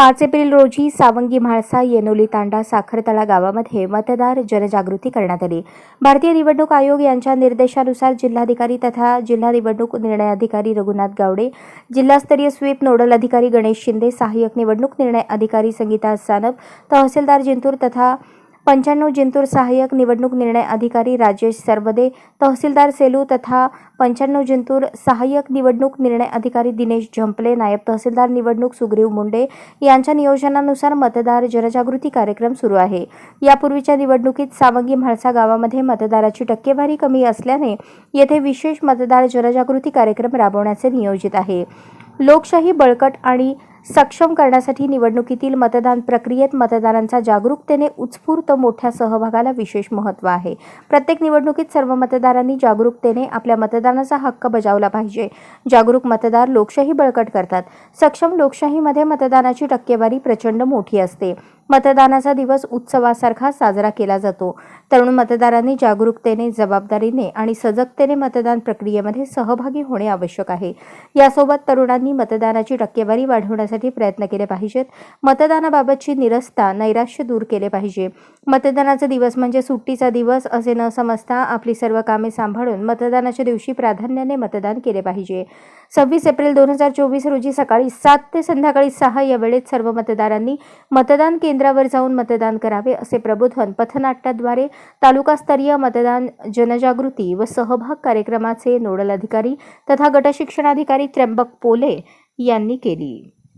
पाच एप्रिल रोजी सावंगी म्हाळसा येनोली तांडा साखरतळा गावामध्ये मतदार जनजागृती करण्यात आली. भारतीय निवडणूक आयोग यांच्या निर्देशानुसार जिल्हाधिकारी तथा जिल्हा निवडणूक निर्णय अधिकारी रघुनाथ गावडे जिल्हास्तरीय स्वीप नोडल अधिकारी गणेश शिंदे सहाय्यक निवडणूक निर्णय अधिकारी संगीता सानप तहसीलदार जिंतूर तथा पंच्याण्णव जिंतूर सहाय्यक निवडणूक निर्णय अधिकारी राजेश सरवदे तहसीलदार सेलू तथा पंच्याण्णव जिंतूर सहाय्यक निवडणूक निर्णय अधिकारी दिनेश झंपले नायब तहसीलदार निवडणूक सुग्रीव मुंडे यांच्या नियोजनानुसार मतदार जनजागृती कार्यक्रम सुरू आहे. यापूर्वीच्या निवडणुकीत सावंगी म्हाळसा गावामध्ये मतदाराची टक्केवारी कमी असल्याने येथे विशेष मतदार जनजागृती कार्यक्रम राबवण्याचे नियोजित आहे. लोकशाही बळकट आणि सक्षम करण्यासाठी निवडणुकीतील मतदान प्रक्रियेत मतदारांचा जागरूकतेने उत्स्फूर्त मोठ्या सहभागाला विशेष महत्त्व आहे. प्रत्येक निवडणुकीत सर्व मतदारांनी जागरूकतेने आपल्या मतदानाचा हक्क बजावला पाहिजे. जागरूक मतदार लोकशाही बळकट करतात. सक्षम लोकशाहीमध्ये मतदानाची टक्केवारी प्रचंड मोठी असते. मतदानाचा दिवस उत्सवासारखा साजरा केला जातो. तरुण मतदारांनी जागरूकतेने जबाबदारीने आणि सजगतेने मतदान प्रक्रियेमध्ये सहभागी होणे आवश्यक आहे. यासोबत तरुणांनी मतदानाची टक्केवारी वाढवण्यासाठी प्रयत्न केले पाहिजेत. मतदानाबाबतची निरस्ता नैराश्य दूर केले पाहिजे. मतदानाचा दिवस म्हणजे सुट्टीचा दिवस असे न समजता आपली सर्व कामे सांभाळून मतदानाच्या दिवशी प्राधान्याने मतदान केले पाहिजे. सव्वीस एप्रिल दोन हजार चोवीस रोजी सकाळी सात ते संध्याकाळी सहा या वेळेत सर्व मतदारांनी मतदान केंद्र केंद्रावर जाऊन मतदान करावे असे प्रबोधन पथनाट्याद्वारे तालुकास्तरीय मतदान जनजागृती व सहभाग कार्यक्रमाचे नोडल अधिकारी तथा गटशिक्षणाधिकारी त्र्यंबक पोले यांनी केली.